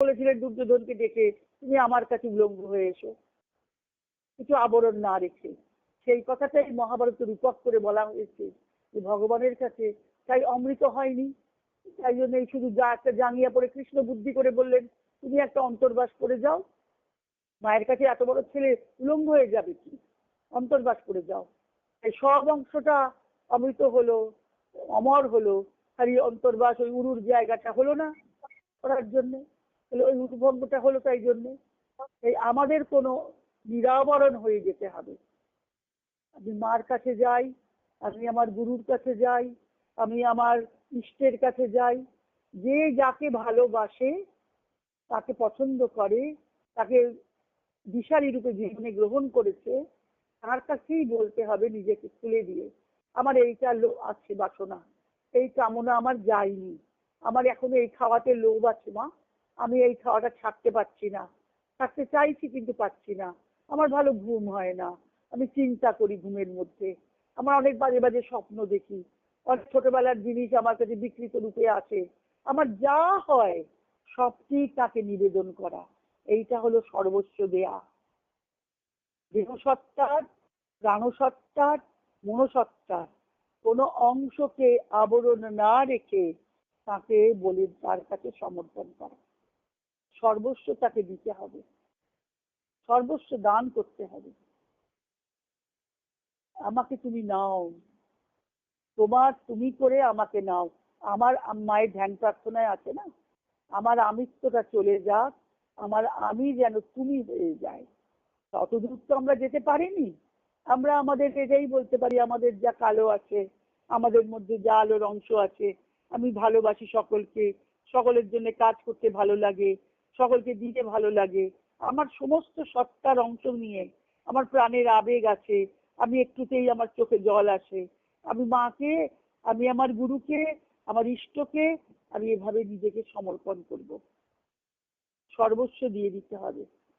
বলেছিলেন দুর্যোধনকে ডেকে, তুমি আমার কাছে উলঙ্গ হয়ে এসো। কিছু আবরণ না রেখে। সেই কথাটাই মহাভারত রূপক করে বলা হয়েছে যে, ভগবানের কাছে তাই অমৃত হয়নি। তাই জন্য এই শুধু যা একটা জাঙ্গিয়া পরে কৃষ্ণ বুদ্ধি করে বললেন, তুমি একটা অন্তর্বাস করে যাও। মায়ের কাছে এত বড় ছেলে উলঙ্গ হয়ে যাবে কি? অন্তর্বাস করে যাও। এই সব অংশটা অমৃত হলো, অমর হলো। আর অন্তর্বাস ওই উরুর জায়গাটা হলো না করার জন্য। তাহলে ওই উদ্ভঙ্গটা হলো তাই জন্যে। এই আমাদের কোনো নিরাবরণ হয়ে যেতে হবে। আমি মার কাছে যাই, আমি আমার গুরুর কাছে যাই, আমি আমার ইষ্টের কাছে যাই। যে যাকে ভালোবাসে, তাকে পছন্দ করে, তাকে দিশারি রূপে জীবনে গ্রহণ করেছে, তার কাছেই বলতে হবে নিজেকে খুলে দিয়ে, আমার এইটা আছে বাসনা, এই কামনা আমার যায়নি। আমার এখনও এই খাওয়াতে লোভ আছে মা। আমি এই খাওয়াটা ছাড়তে পারছি না। ছাড়তে চাইছি কিন্তু পাচ্ছি না। আমার ভালো ঘুম হয় না। আমি চিন্তা করি ঘুমের মধ্যে। আমার অনেক বাজে বাজে স্বপ্ন দেখি। অনেক ছোটবেলার জিনিস আমার কাছে বিকৃত রূপে আসে। আমার যা হয় সবটি তাকে নিবেদন করা। এইটা হলো সর্বস্ব দেয়া। দেহসত্তার, প্রাণসত্তার, মনসত্তার। কোনো অংশকে আবরণ না রেখে তাকে বলে তার কাছে সমর্পণ করা। সর্বস্ব তাকে দিতে হবে। সর্বস্ব দান করতে হবে। আমাকে তুমি নাও। তোমার তুমি করে আমাকে নাও। আমার মায়ের ধ্যান প্রার্থনায় আছে না? আমার আমিত্বটা চলে যাক। আমার আমি যেন তুমি হয়ে যায় ততদূর তো আমরা যেতে পারিনি। আমরা আমাদের এটাই বলতে পারি, আমাদের যা কালো আছে, আমাদের মধ্যে যা আলোর অংশ আছে, আমি ভালোবাসি সকলকে। সকলের জন্য কাজ করতে ভালো লাগে। সকলকে দিতে ভালো লাগে। আমার সমস্ত সত্তার অংশ নিয়ে আমার প্রাণের আবেগ আছে। আমি একটুতেই আমার চোখে জল আসে। আমি মাকে, আমি আমার গুরুকে, আমার ইষ্টকে, আমি এভাবে নিজেকে সমর্পণ করব। সর্বস্ব দিয়ে দিতে হবে।